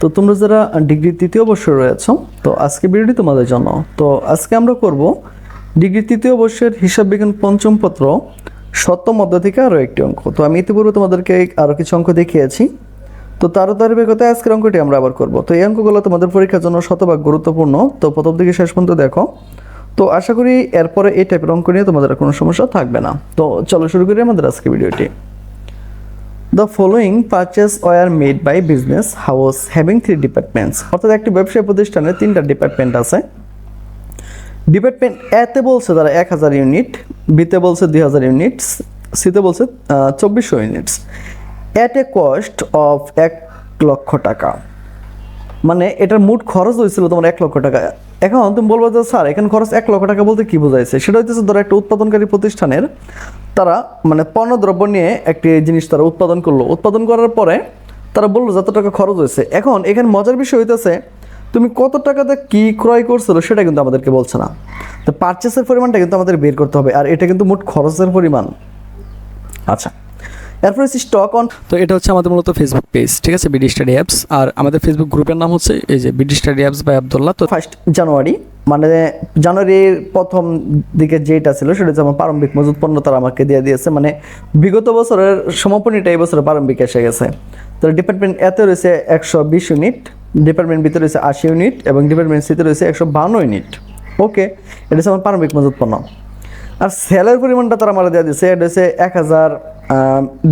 তো তোমরা যারা ডিগ্রি তৃতীয় বর্ষে রয়েছ, তো আজকে ভিডিওটি তোমাদের জন্য। তো আজকে আমরা করব ডিগ্রি তৃতীয় বর্ষের হিসাব বিজ্ঞান পঞ্চম পত্র সপ্তম অধ্যায় থেকে আরও একটি অঙ্ক। তো আমি ইতিপূর্বে তোমাদেরকে আরও কিছু অঙ্ক দেখিয়েছি। তো তার ধারাবাহিকতায় আজকের অঙ্কটি আমরা আবার করব। তো এই অঙ্কগুলো তোমাদের পরীক্ষার জন্য শতভাগ গুরুত্বপূর্ণ। তো প্রথম থেকে শেষ পর্যন্ত দেখো। তো আশা করি এরপরে এই টাইপের অঙ্ক নিয়ে তোমাদের কোনো সমস্যা থাকবে না। তো চলো শুরু করি আমাদের আজকে ভিডিওটি। The following purchase were made by business house having three departments অর্থাৎ একটি ব্যবসায়ী প্রতিষ্ঠানে তিনটা ডিপার্টমেন্ট আছে। ডিপার্টমেন্ট এতে বলছে তারা এক হাজার ইউনিট বিতে বলছে দুই হাজার ইউনিট সিতে বলছে চব্বিশশো units at a cost of এক লক্ষ টাকা। মানে এটার মোট খরচ হয়েছিল তোমার এক লক্ষ টাকা। এখন তুমি বলব যে, স্যার, এখানে খরচ এক লক্ষ টাকা বলতে কি বোঝাইছে? সেটা হচ্ছে ধরো একটা উৎপাদনকারী প্রতিষ্ঠানের, তারা মানে পণ্যদ্রব্য নিয়ে একটি জিনিস তারা উৎপাদন করল। উৎপাদন করার পরে তারা বলল যত টাকা খরচ হয়েছে। এখন এখানে মজার বিষয় হইতেছে, তুমি কত টাকাতে কি ক্রয় করছিল সেটা কিন্তু আমাদেরকে বলছে না। তো পারচেসের পরিমাণটা কিন্তু আমাদের বের করতে হবে, আর এটা কিন্তু মোট খরচের পরিমাণ। আচ্ছা এরপর হচ্ছে স্টক অন তো এটা হচ্ছে আমাদের মূলত ফেসবুক পেজ ঠিক আছে? বিডি স্টাডি অ্যাপস আর আমাদের ফেসবুক গ্রুপের নাম হচ্ছে এই যে BD study apps by Abdullah তো ফার্স্ট জানুয়ারি মানে জানুয়ারির প্রথম দিকে যেটা ছিল সেটা হচ্ছে আমার প্রারম্ভিক মজুত পণ্য তারা আমাকে দিয়ে দিয়েছে। মানে বিগত বছরের সমাপনীটা এই বছরের প্রারম্ভিক এসে গেছে। তো ডিপার্টমেন্ট এতে রয়েছে একশো বিশ ইউনিট ডিপার্টমেন্ট ভিতরে রয়েছে আশি ইউনিট এবং ডিপার্টমেন্ট সিতে রয়েছে একশো বান্ন ইউনিট ওকে এটা হচ্ছে আমার প্রারম্ভিক মজুত পণ্য। আর সেলের পরিমাণটা তারা আমার দেওয়া দিয়েছে এটা হচ্ছে এক হাজার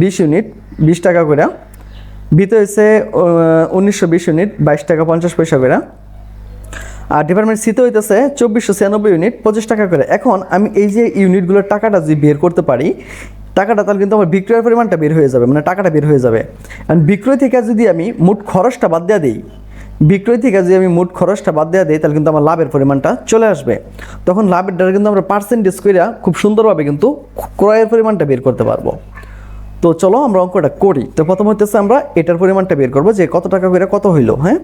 বিশ ইউনিট, বিশ টাকা করে। ভিতরে হচ্ছে উনিশশো বিশ ইউনিট, বাইশ টাকা পঞ্চাশ পয়সা করে। আর ডিপার্টমেন্ট সিতে হইতেছে চব্বিশশো ছিয়ানব্বই ইউনিট, পঁচিশ টাকা করে। এখন আমি এই যে ইউনিটগুলোর টাকাটা যদি বের করতে পারি, টাকাটা তাহলে কিন্তু আমার বিক্রয়ের পরিমাণটা বের হয়ে যাবে মানে টাকাটা বের হয়ে যাবে। আর বিক্রয় থেকে যদি আমি মোট খরচটা বাদ দেওয়া দিই, বিক্রয় থেকে যদি আমি মোট খরচটা বাদ দেওয়া দিই, তাহলে কিন্তু আমার লাভের পরিমাণটা চলে আসবে। তখন লাভের দ্বারা কিন্তু আমরা পার্সেন্টেজ করে খুব সুন্দরভাবে কিন্তু ক্রয়ের পরিমাণটা বের করতে পারব। তো চলো আমরা অঙ্কটা করি। তো প্রথম হইতেছে আমরা এটার পরিমাণটা বের করব, যে কত টাকা করে কত হইল হ্যাঁ?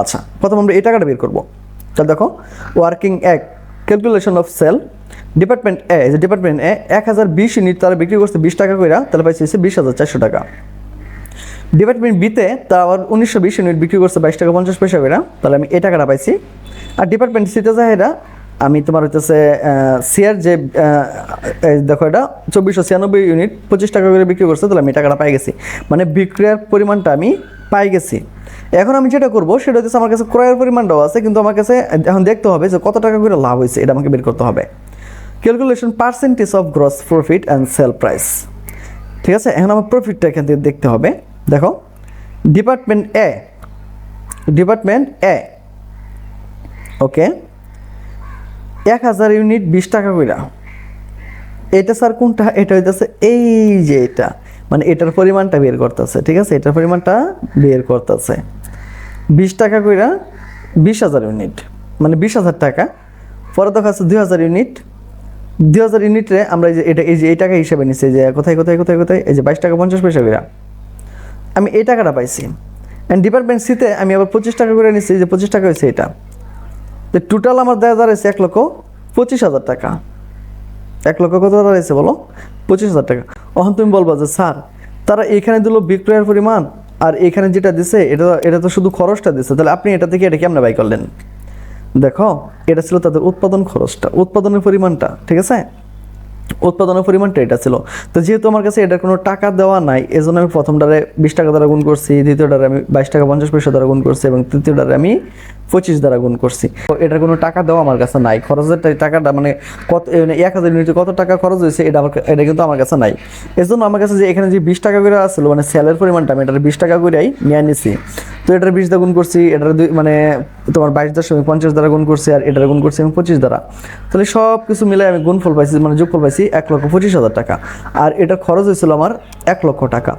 আচ্ছা প্রথম আমরা এই টাকাটা বের করব। তাহলে দেখো ওয়ার্কিং এক ক্যালকুলেশন অফ সেল ডিপার্টমেন্ট এ যে ডিপার্টমেন্ট এ এক হাজার বিশ ইউনিট তারা বিক্রি করছে বিশ টাকা করে তাহলে পাইছে হচ্ছে বিশ হাজার চারশো টাকা। ডিপার্টমেন্ট বিতে তারা আবার উনিশশো বিশ ইউনিট বিক্রি করছে বাইশ টাকা পঞ্চাশ পয়সা করে তাহলে আমি এই টাকাটা পাইছি। আর ডিপার্টমেন্ট সিতে যাহেরা আমি তোমার হইতেছে সিয়ার যে দেখো এটা, চব্বিশশো ছিয়ানব্বই ইউনিট পঁচিশ টাকা করে বিক্রি করছে, তাহলে আমি টাকাটা পাই গেছি। মানে বিক্রয়ের পরিমাণটা আমি পাই গেছি। এখন আমি যেটা করব, সেটা হচ্ছে আমার কাছে ক্রয়ের পরিমাণটাও আছে, কিন্তু আমার কাছে এখন দেখতে হবে যে কত টাকা করে লাভ হয়েছে, এটা আমাকে বের করতে হবে। Calculation percentage of gross profit and sale price ঠিক আছে? এখন আমার প্রফিটটা এখান থেকে দেখতে হবে। দেখো ডিপার্টমেন্ট এ ডিপার্টমেন্ট এ ওকে এক হাজার ইউনিট বিশ টাকা কইরা। এটা স্যার কোনটা? এটা হইতেছে এই যে এটা। মানে এটার পরিমাণটা বের করতেছে, ঠিক আছে? এটার পরিমাণটা বের করতেছে। বিশ টাকা কইরা বিশ হাজার ইউনিট। মানে বিশ হাজার টাকা। পরে দেখা আছে দুই হাজার ইউনিট। দুই হাজার ইউনিটে আমরা এই যে এটা এই যে এই টাকা হিসেবে নিচ্ছি যে কোথায় কোথায় কোথায় কোথায়? এই যে বাইশ টাকা পঞ্চাশ পয়সা কইরা। আমি এই টাকাটা পাইছি। অ্যান্ড ডিপার্টমেন্ট সিতে আমি আবার পঁচিশ টাকা করে নিচ্ছি যে পঁচিশ টাকা হয়েছে এটা। তো টোটাল আমার দেওয়া দাঁড়িয়েছে এক লক্ষ পঁচিশ হাজার টাকা। এক লক্ষ কত দাঁড়িয়েছে বলো? পঁচিশ হাজার টাকা। তখন তুমি বলব যে, স্যার, তারা এখানে দিল বিক্রয়ের পরিমাণ আর এখানে যেটা দিছে, এটা এটা তো শুধু খরচটা দিছে। তাহলে আপনি এটা থেকে এটা কেমনে বাই করলেন? দেখো, এটা ছিল তাদের উৎপাদন খরচটা, উৎপাদনের পরিমাণটা, ঠিক আছে? উৎপাদনের পরিমাণটা এটা ছিল। তো যেহেতু আমার কাছে এটার কোনো টাকা দেওয়া নাই, এজন্য আমি প্রথমটারে বিশ টাকা দ্বারা গুণ করছি, দ্বিতীয়টারে আমি বাইশ টাকা পঞ্চাশ পয়সা দ্বারা গুণ করছি এবং তৃতীয়টারে আমি পঁচিশ দ্বারা গুণ করছি। তো এটার কোনো টাকা দেওয়া আমার কাছে নাই। খরচের টাকাটা মানে কত মানে এক হাজার ইউনিটে কত টাকা খরচ হয়েছে, এটা আমার এটা কিন্তু আমার কাছে নাই। এজন্য আমার কাছে যে এখানে যে বিশ টাকা করে আসছিল মানে সেলের পরিমাণটা আমি এটার বিশ টাকা করেই নিয়ে নিছি। তো এটার বিশ দ্বারা গুণ করছি, এটার দুই মানে তোমার বাইশ দশমিক পঞ্চাশ দ্বারা গুণ করছি আর এটার গুণ করছি আমি পঁচিশ দ্বারা। তাহলে সব কিছু মিলে আমি গুণফল পাইছি মানে যোগফল পাইছি এক লক্ষ পঁচিশ হাজার টাকা। আর এটা খরচ হয়েছিল আমার এক লক্ষ টাকা।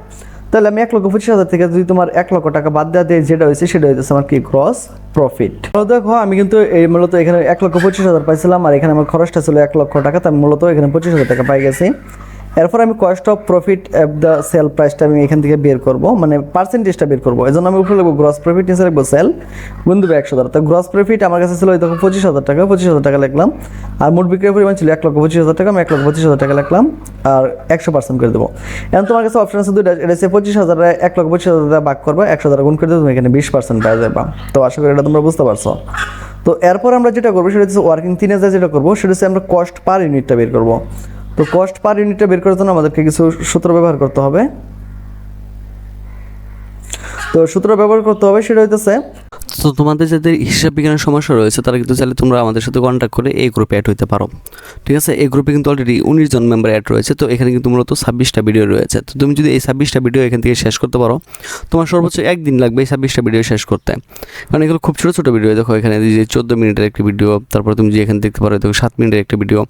তাহলে আমি এক লক্ষ পঁচিশ হাজার থেকে যদি তোমার এক লক্ষ টাকা বাদ দেওয়া দিয়ে, যেটা হয়েছে সেটা হয়েছে আমার কি গ্রস প্রফিট দেখো, আমি কিন্তু এই মূলত এখানে এক লক্ষ পঁচিশ হাজার পাইছিলাম, আর এখানে আমার খরচটা ছিল এক লক্ষ টাকা, তাই মূলত এখানে পঁচিশ হাজার টাকা পাই গেছি। এরপর আমি cost of profit of the sale প্রাইসটা আমি এখান থেকে বের করব মানে পার্সেন্টেজটা বের করব। এই জন্য আমি উপরে লিখব গ্রস প্রফিট নিচে লিখব সেল গুণ দেবো একশো টাকা তো গ্রস প্রফিট আমার কাছে ছিল ওই তখন পঁচিশ হাজার টাকা, পঁচিশ হাজার টাকা লিখলাম। আর মোট বিক্রির পরিমাণ ছিল এক লক্ষ পঁচিশ হাজার টাকা, আমি এক লক্ষ পঁচিশ হাজার টাকা লিখলাম, আর একশো পার্সেন্ট করে দেবো। এখন তোমার কাছে অপশন আছে দুইটা, এটা হচ্ছে পঁচিশ হাজার এক লক্ষ পঁচিশ হাজার টাকা ভাগ করবা, একশো টাকা গুণ করে দেবো, তুমি এখানে বিশ পার্সেন্ট পেয়ে যাবা তো আশা করি এটা তোমরা বুঝতে পারছ। তো এরপর আমরা যেটা করব, সেটা হচ্ছে ওয়ার্কিং তিন হাজার যেটা করব, সেটা হচ্ছে আমরা কস্ট পার ইউনিটটা বের করব। তো কস্ট পার ইউনিটটা বের করার জন্য আমাদেরকে কিছু সূত্র ব্যবহার করতে হবে। তো সূত্র ব্যবহার করতে হবে, সেটা হইতেছে, তো তোমাদের যাদের হিসাব বিজ্ঞানের সমস্যা রয়েছে, তারা কিন্তু চাইলে তোমরা আমাদের সাথে কন্ট্যাক্ট করে এই গ্রুপে অ্যাড হতে পারো। ঠিক আছে? এই গ্রুপে কিন্তু অলরেডি উনিশ জন মেম্বার অ্যাড রয়েছে, তো এখানে কিন্তু মূলত ছাব্বিশটা ভিডিও রয়েছে। তো তুমি যদি এই ছাব্বিশটা ভিডিও এখান থেকে শেষ করতে পারো, তোমার সর্বোচ্চ একদিন লাগবে এই ছাব্বিশটা ভিডিও শেষ করতে। কারণ এগুলো খুব ছোটো ছোটো ভিডিও দেখো এখানে যে চোদ্দ মিনিটের একটি ভিডিও তারপর তুমি যে এখানে দেখতে পারো, দেখো সাত মিনিটের একটি ভিডিও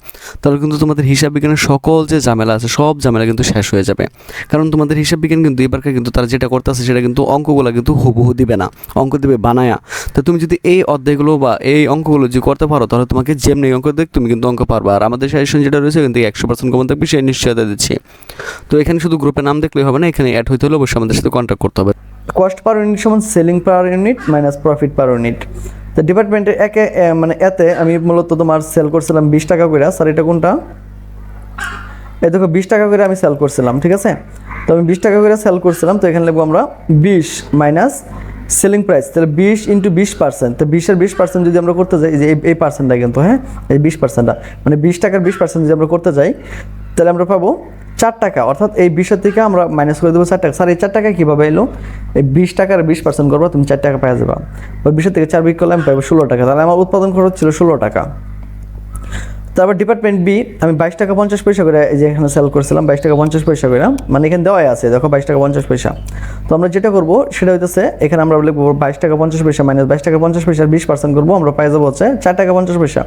তাহলে কিন্তু তোমাদের হিসাব বিজ্ঞানের সকল যে ঝামেলা আছে, সব ঝামেলা কিন্তু শেষ হয়ে যাবে। কারণ তোমাদের হিসাব বিজ্ঞান কিন্তু এবারকার কিন্তু তারা যেটা করতেছে, সেটা কিন্তু অঙ্কগুলো কিন্তু হুবহু দিবে না, অঙ্ক দিবে বানায়া। তো তুমি যদি এই অধ্যায়গুলো বা এই অঙ্কগুলো যদি করতে পারো, তাহলে তোমাকে যেমনি অঙ্ক দেখ, তুমি কিন্তু অঙ্ক পারবা। আর আমাদের সাজেশন যেটা রয়েছে কিন্তু একশো পার্সেন্ট কমন থাকবে, সেই নিশ্চয়তা দিচ্ছি। তো এখানে শুধু গ্রুপে নাম দেখলেই হবে না, এখানে অ্যাড হইতে হলে অবশ্যই আমাদের সাথে কন্ট্যাক্ট করতে হবে। কস্ট পার ইউনিট সমান selling per unit minus profit per unit তো ডিপার্টমেন্টে একে মানে এতে আমি মূলত তোমার সেল করছিলাম বিশ টাকা করে। স্যার এটা কোনটা? এ দেখো, বিশ টাকা করে আমি সেল করছিলাম, ঠিক আছে? তো আমি বিশ টাকা করে সেল করছিলাম, তো এখানে লিখব আমরা বিশ মাইনাস সেলিং প্রাইস তাহলে বিশ ইন্টু বিশ পার্সেন্ট তো বিশের বিশ পার্সেন্ট যদি আমরা করতে যাই যে এই- পার্সেন্টটা কিন্তু হ্যাঁ? এই বিশ পার্সেন্টটা মানে বিশ টাকার বিশ পার্সেন্ট যদি আমরা করতে যাই, তাহলে আমরা পাবো চার টাকা, অর্থাৎ এই বিশের থেকে আমরা মাইনাস করে দেবো চার টাকা। স্যার, এই চার টাকা কীভাবে এলো? এই বিশ টাকার বিশ পার্সেন্ট করব, তুমি চার টাকা পেয়ে যাবা। ওই বিশের থেকে চার বিক করলে আমি পাবো ষোলো টাকা, তাহলে আমার উৎপাদন খরচ ছিল ষোলো টাকা। তারপর ডিপার্টমেন্ট বি আমি বাইশ টাকা পঞ্চাশ পয়সা করে যে এখানে সেল করছিলাম, বাইশ টাকা পঞ্চাশ পয়সা করে। মানে এখানে দেওয়াই আছে, দেখো বাইশ টাকা পঞ্চাশ পয়সা। তো আমরা যেটা করব, সেটা হইতেছে, এখানে আমরা লিখব বাইশ টাকা পঞ্চাশ পয়সা মাইনাস বাইশ টাকা পঞ্চাশ পয়সা বিশ পার্সেন্ট করব, আমরা পাই যাব হচ্ছে চার টাকা পঞ্চাশ পয়সা।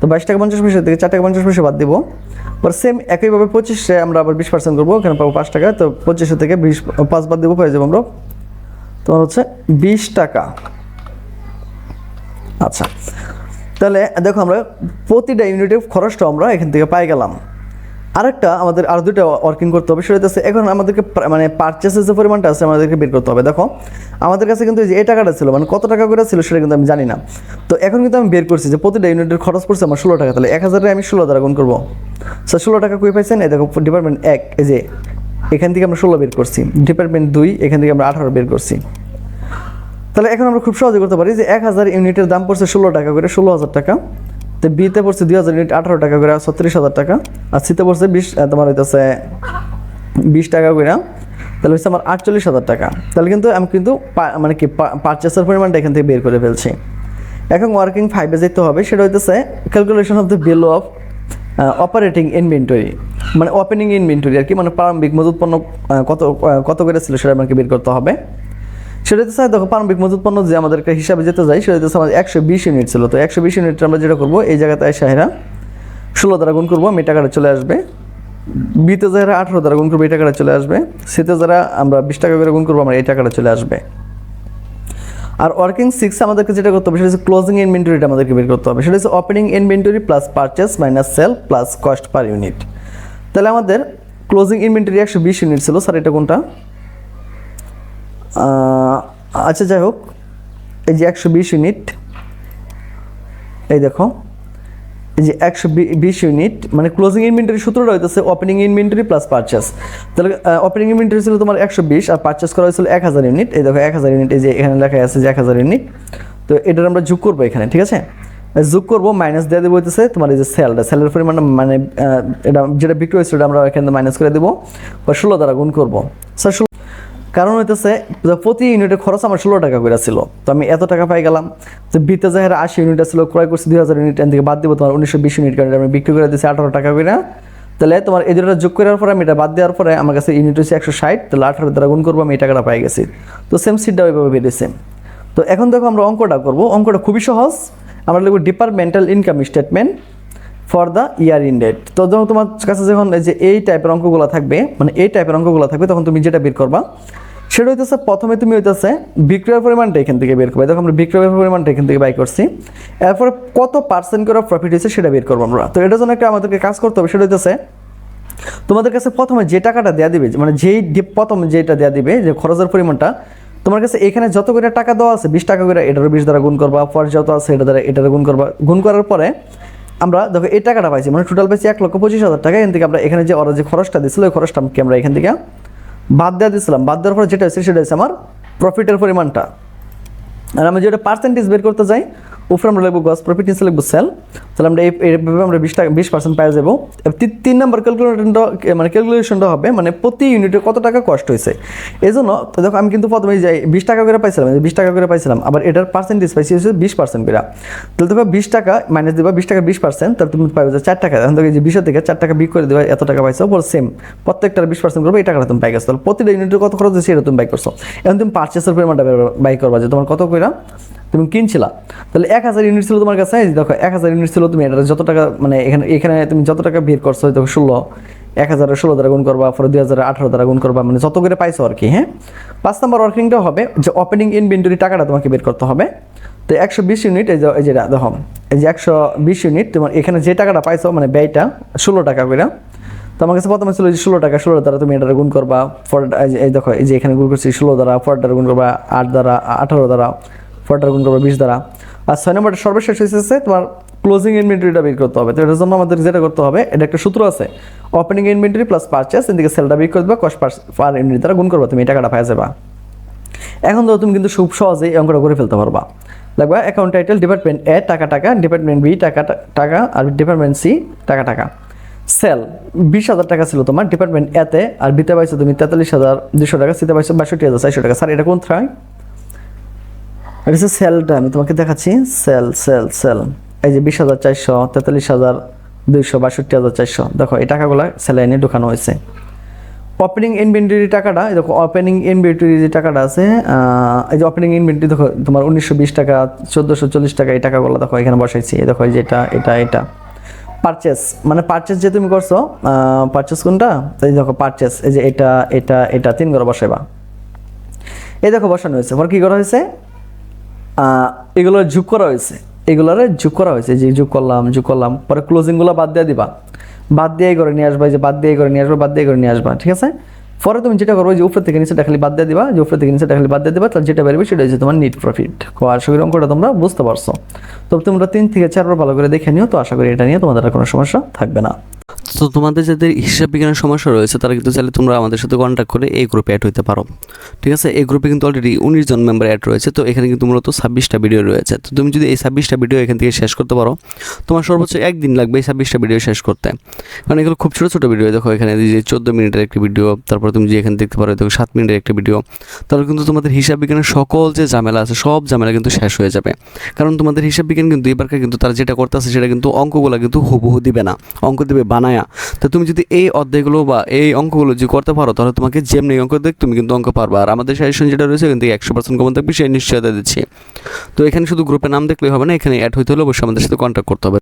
তো বাইশ টাকা পঞ্চাশ পয়সা থেকে চার টাকা পঞ্চাশ পয়সা বাদ দিব। এবার সেম একইভাবে পঁচিশে আমরা আবার বিশ পার্সেন্ট করব, এখানে পাবো পাঁচ টাকা, তো পঁচিশে থেকে বিশ, পাঁচ বাদ দিব পেয়ে যাব আমরা। তোমার হচ্ছে বিশ টাকা। আচ্ছা তাহলে দেখো আমরা প্রতিটা ইউনিটের খরচটা আমরা এখান থেকে পাই গেলাম। আরেকটা আমাদের আর দুটো ওয়ার্কিং করতে হবে, সেটা হচ্ছে এখন আমাদেরকে মানে পারচেসের যে পরিমাণটা আছে আমাদেরকে বের করতে হবে। দেখো, আমাদের কাছে কিন্তু এই টাকাটা ছিল মানে কত টাকা করে ছিল সেটা কিন্তু আমি জানি না। তো এখন কিন্তু আমি বের করছি যে প্রতিটা ইউনিটের খরচ পড়ছে আমার ষোলো টাকা, তাহলে এক হাজারে আমি ষোলো দ্বারা গুণ করব। স্যার ষোলো টাকা কই পাইছেন? এই দেখো ডিপার্টমেন্ট এক, এই যে এখান থেকে আমরা ষোলো বের করছি ডিপার্টমেন্ট দুই, এখান থেকে আমরা আঠারো বের করছি। তাহলে এখন আমরা খুব সহজে করতে পারি যে এক হাজার ইউনিটের দাম পড়ছে ষোলো টাকা করে, ষোলো হাজার টাকা। তো বিতে পড়ছে দুই হাজার ইউনিট, আঠারো টাকা করে ছত্রিশ হাজার টাকা। আর সিতে পড়ছে বিশ তোমার হইতেছে বিশ টাকা করে। তাহলে হচ্ছে আমার আটচল্লিশ হাজার টাকা। তাহলে কিন্তু আমি কিন্তু মানে কি পারচেসের পরিমাণটা এখান থেকে বের করে ফেলছি। এখন ওয়ার্কিং ফাইভে যেতে হবে, সেটা হইতেছে calculation of the value of operating inventory মানে ওপেনিং ইনভেন্টরি আর কি মানে প্রারম্ভিক, মজুত পণ্য কত কত করে ছিল সেটা আমাকে বের করতে হবে। সেটা হচ্ছে, দেখো প্রারম্ভিক মজুত পণ্য যে আমাদেরকে হিসাবে যেতে যাই সেটা হচ্ছে আমাদের একশো বিশ ইউনিট ছিল। তো একশো বিশ ইউনিট আমরা যেটা করব, এই জায়গাতে এসে হেরা ষোলো দ্বারা গুণ করব, আমি টাকাটা চলে আসবে। বিতে যারা আঠারো দ্বারা গুণ করব, এই টাকাটা চলে আসবে। সিতে যারা আমরা বিশ টাকা করে গুণ করব, আমার এই টাকাটা চলে আসবে। আর ওয়ার্কিং সিক্স আমাদেরকে যেটা করতে হবে, সেটা হচ্ছে ক্লোজিং ইনভেন্টরিটা আমাদেরকে বের করতে হবে। সেটা হচ্ছে opening inventory plus purchase minus sale plus cost per unit তাহলে আমাদের ক্লোজিং ইনভেন্টরি একশো বিশ ইউনিট ছিল, স্যার এটা কোনটা? আচ্ছা যাই হোক, এই যে একশো বিশ ইউনিট এই দেখো, এই যে একশো বিশ ইউনিট মানে ক্লোজিং ইনভেন্টরি সূত্রটা হইতেছে ওপেনিং ইনভেন্টরি প্লাস পারচেস তাহলে ওপেনিং ইনভেন্টরি ছিল তোমার একশো বিশ, আর পারচেস করা হয়েছিল এক হাজার ইউনিট এই দেখো, এক হাজার ইউনিট এই যে এখানে লেখা আছে যে এক হাজার ইউনিট তো এটার আমরা যোগ করব এখানে, ঠিক আছে? যোগ করব মাইনাস দিয়ে দেবো হইতেছে তোমার এই যে সেলটা সেলের পরিমাণ মানে এটা যেটা বিক্রি হয়েছিল আমরা এখানে মাইনাস করে দেবো, বা ষোলো দ্বারা গুণ করব। স্যার কারণ হইতেছে প্রতি ইউনিটের খরচ আমার ষোলো টাকা করে ছিল। তো আমি এত টাকা পাই গেলাম। তো বিতে যাহের আশি ইউনিট ছিল, ক্রয় করছি দুই হাজার ইউনিট এখান থেকে বাদ দিব তোমার উনিশশো বিশ ইউনিট কারণে আমি বিক্রি করে দিয়েছি আঠারো টাকা করে তাহলে তোমার এই দুটো যোগ করার পরে আমি এটা বাদ দেওয়ার পরে আমার কাছে ইউনিট হচ্ছে একশো ষাট, তাহলে আঠারো দ্বারা গুণ করব, আমি এই টাকাটা পাই গেছি। তো সেম সিটটা ওইভাবে বেরিয়েছে। তো এখন দেখো আমরা অঙ্কটা করব। অঙ্কটা খুবই সহজ। আমরা লিখব departmental income statement for the year in date তো যখন তোমার কাছে যখন এই যে এই টাইপের অঙ্কগুলো থাকবে মানে এই টাইপের অঙ্কগুলো থাকবে, তখন তুমি যেটা বের করবা, সেটা হইতেছে প্রথমে তুমি হইতেছে বিক্রয়ের পরিমাণটা এখান থেকে বের করবে। দেখো আমরা বিক্রয়ের পরিমাণটা এখান থেকে বাই করছি। এরপরে কত পার্সেন্ট করে প্রফিট হয়েছে সেটা বের করব আমরা। তো এটার জন্য একটা আমাদেরকে কাজ করতে হবে, সেটা হইতেছে তোমাদের কাছে প্রথমে যে টাকাটা দেওয়া দিবে মানে যেই প্রথম যেটা দেওয়া দিবে, যে খরচের পরিমাণটা, তোমার কাছে এখানে যত করে টাকা দেওয়া আছে, বিশ টাকা করে এটারও বিশ দ্বারা গুণ করবা পর যত আছে এটা দ্বারা এটারও গুণ করবা। গুণ করার পরে আমরা দেখো এই টাকাটা পাইছি মানে টোটাল পাইছি এক লক্ষ পঁচিশ হাজার টাকা। এখান থেকে আমরা এখানে যে ওরা যে খরচটা দিয়েছিল ওই খরচটা কি আমরা এখান থেকে বাদ দেওয়া দিয়েছিলাম বাদ দেওয়ার পরে যেটা হয়েছে, সেটা হচ্ছে আমার প্রফিটের পরিমাণটা। আর আমি যেটা পার্সেন্টেজ বের করতে যাই উপরে আমরা লিখব গস প্রফিট নিচে লিখব সেল তাহলে আমরা এই এইভাবে আমরা বিশ টাকা বিশ পার্সেন্ট পাই যাব। তিন নম্বর ক্যালকুলেশনটা মানে ক্যালকুলেশনটা হবে মানে প্রতি ইউনিটে কত টাকা কষ্ট হয়েছে। এই জন্য দেখো, আমি কিন্তু প্রথমে যাই, বিশ টাকা করে পাইছিলাম বিশ টাকা করে পাইছিলাম, আবার এটার পার্সেন্টেজ পাইছি হচ্ছে বিশ পার্সেন্ট করে। তাহলে দেখো, বিশ টাকা মাইনাস দিবা, বিশ টাকা বিশ পার্সেন্ট তাহলে তুমি পাইবে যে চার টাকা। এখন থেকে যে বিশের থেকে চার টাকা বিক করে দেবা, এত টাকা পাইছো, বল সেম প্রত্যেকটার বিশ পার্সেন্ট করবে, এই টাকাটা তুমি পাই গেছো তাহলে প্রতিটা ইউনিটের কত খরচ হয়েছে এটা তুমি বাই করছ। এখন তুমি পার্চেসের পরিমাণটা বাই করবা, যে তোমার কত কইরা? তুমি কিনছিলা, তাহলে এক হাজার ইউনিট ছিল তোমার কাছে দেখো, এক হাজার ইউনিট ছিল, তুমি এটা যত টাকা মানে এখানে এখানে তুমি যত টাকা বের করছ দেখো ষোলো, এক হাজারের ষোলো দ্বারা গুণ করবা, পরে দুই হাজার আঠারো দ্বারা গুণ করবা মানে যত করে পাইছো আর কি হ্যাঁ? পাঁচ নম্বর ওয়ার্কিংটা হবে যে ওপেনিং ইনভেন্টরি টাকাটা তোমাকে বের করতে হবে। তো একশো বিশ ইউনিট এই যে দেখো, এই যে একশো বিশ ইউনিট তোমার এখানে যে টাকাটা পাইছো মানে ব্যয়টা, ষোলো টাকা করে, তো আমার কাছে প্রথমে ছিল যে ষোলো টাকা, ষোলো দ্বারা তুমি এটা গুণ করবা ফর এই দেখো, এই যে এখানে গুণ করছি ষোলো দ্বারা ফর দ্বারা গুণ করবা আট দ্বারা, আঠারো দ্বারা ফর গুণ করবা বিশ দ্বারা। আর ছয় নম্বরটা সর্বশেষ হয়েছে তোমার ক্লোজিং ইনভেন্টরিটা বের করতে হবে। তো এটার জন্য আমাদের যেটা করতে হবে, এটা একটা সূত্র আছে। ওপেনিং ইনভেন্টরি প্লাস পারচেস এদিকে সেলটা বের করে দেবা কস্ট পার ইউনিট দ্বারা গুণ করবা, তুমি এই টাকাটা পাই যাবা। এখন তো তুমি কিন্তু খুব সহজেই অঙ্কটা করে ফেলতে পারবা। দেখবা অ্যাকাউন্ট টাইটেল ডিপার্টমেন্ট এ টাকা টাকা ডিপার্টমেন্ট বি টাকা টাকা, আর ডিপার্টমেন্ট সি টাকা টাকা। সেল বিশ হাজার টাকা ছিল তোমার ডিপার্টমেন্ট এতে আর বিতে পাইছো তুমি তেতাল্লিশ হাজার দুশো টাকা, সিতে পাইছো বাষট্টি হাজার চারশো টাকা। স্যার, এটা কোন থ্রাই এটা হচ্ছে সেলটা আমি তোমাকে দেখাচ্ছি। সেল সেল সেল এই যে বিশ হাজার চারশো, তেতাল্লিশ হাজার দুইশো, বাষট্টি হাজার চারশো। দেখো, এই টাকাগুলো সেলাইনে ঢুকানো হয়েছে। ওপেনিং ইনভেন্টরি টাকাটা দেখো ওপেনিং ইনভেন্টরি যে টাকাটা আছে এই যে ওপেনিং ইনভেন্টরি দেখো, তোমার উনিশশো বিশ টাকা, চোদ্দোশো চল্লিশ টাকা এই টাকাগুলো দেখো, এখানে বসাইছি। দেখো, এই যে এটা এটা এটা। পারচেস মানে পারচেস যে তুমি করছ পারচেস কোনটা? এই দেখো পারচেস এই যে এটা এটা এটা, তিন করে বসাইবা। এই দেখো, বসানো হয়েছে। পর কি করা হয়েছে? এগুলো যোগ করা হয়েছে। এগুলোরে যোগ করা হয়েছে, যে যোগ করলাম যোগ করলাম, পরে ক্লোজিংগুলো বাদ দিয়ে দিবা। বাদ দিয়ে করে নিয়ে আসবা যে বাদ দিয়ে করে নিয়ে আসবা, বাদ দিয়ে করে নিয়ে আসবা, ঠিক আছে? পরে তুমি যেটা করব যে উপর থেকে নিচেটা খালি বাদ দিয়ে দিবা, যে উপরে থেকে নিচেটা খালি বাদ দিয়ে দিবা, তাহলে যেটা বেরবে সেটা হচ্ছে তোমার নিট প্রফিট আশা করি অঙ্কটা তোমরা বুঝতে পারছ। তো তোমরা তিন থেকে চারবার ভালো করে দেখে নিও, তো আশা করি এটা নিয়ে তোমাদের আর কোনো সমস্যা থাকবে না। তো তোমাদের যাদের হিসাব বিজ্ঞানের সমস্যা রয়েছে, তারা কিন্তু চাইলে তোমরা আমাদের সাথে কন্ট্যাক্ট করে এই গ্রুপে অ্যাড হতে পারো। ঠিক আছে? এই গ্রুপে কিন্তু অলরেডি উনিশ জন মেম্বার অ্যাড রয়েছে, তো এখানে কিন্তু মূলত ছাব্বিশটা ভিডিও রয়েছে। তো তুমি যদি এই ছাব্বিশটা ভিডিও এখান থেকে শেষ করতে পারো, তোমার সর্বোচ্চ একদিন লাগবে এই ছাব্বিশটা ভিডিও শেষ করতে। কারণ এগুলো খুব ছোটো ছোটো ভিডিও দেখো এখানে যে চোদ্দ মিনিটের একটি ভিডিও তারপর তুমি যে এখানে দেখতে পারো, দেখো সাত মিনিটের একটি ভিডিও তাহলে কিন্তু তোমাদের হিসাব বিজ্ঞানের সকল যে ঝামেলা আছে, সব ঝামেলা কিন্তু শেষ হয়ে যাবে। কারণ তোমাদের হিসাব বিজ্ঞান কিন্তু, এবারকার কিন্তু তারা যেটা করতেছে, সেটা কিন্তু অঙ্কগুলো কিন্তু হুবহু দিবে না। অঙ্ক দিবে বানায়া। তো তুমি যদি এই অধ্যায়গুলো বা এই অঙ্কগুলো যদি করতে পারো, তাহলে তোমাকে যেমনি অঙ্ক দেখ, তুমি কিন্তু অঙ্ক পারবে। আর আমাদের সাজেশন যেটা রয়েছে, কিন্তু একশো পার্সেন্ট কমন থাকবে, সেই নিশ্চয়তা দিচ্ছি। তো এখানে শুধু গ্রুপে নাম দেখলেই হবে না, এখানে অ্যাড হইতে হলে অবশ্যই আমাদের সাথে কন্ট্যাক্ট করতে হবে।